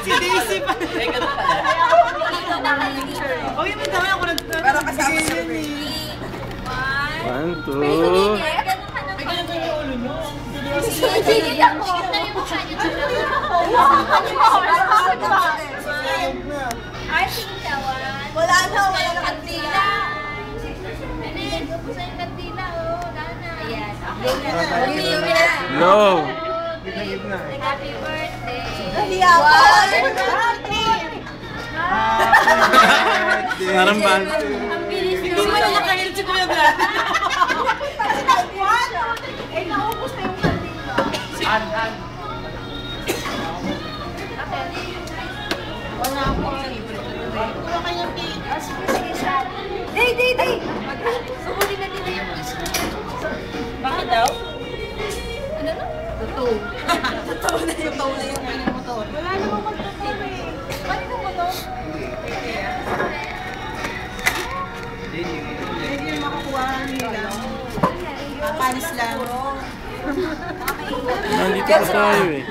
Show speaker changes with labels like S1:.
S1: Si Daisy pa.
S2: Eh, ganun pala.
S1: Oh, yung dami ako nag...
S3: Pero kasama sa.
S4: One, two.
S1: May ganun ba yung ulo nyo?
S5: Gigit ako. Ay, sintawan.
S3: Wala na, wala na.
S5: Na yung kantila, oh. Okay.
S4: No.
S5: Happy birthday.
S3: Nahiya ako.
S4: Parang ba?
S5: Ang bilis
S1: Hindi mo na nakahilit si Kuya Brad.
S3: Eh, naubos na yung kandila.
S2: Han, han.
S3: Wala ako. Wala cake. Ah, sige, sige siya. Day, day, day.
S5: Sukunin na nila yung kiss ko.
S1: Bakit daw?
S5: Ano na?
S3: Totoo. Totoo na yung totoo na yung kanyang motor. Wala
S4: Nandito pa tayo eh.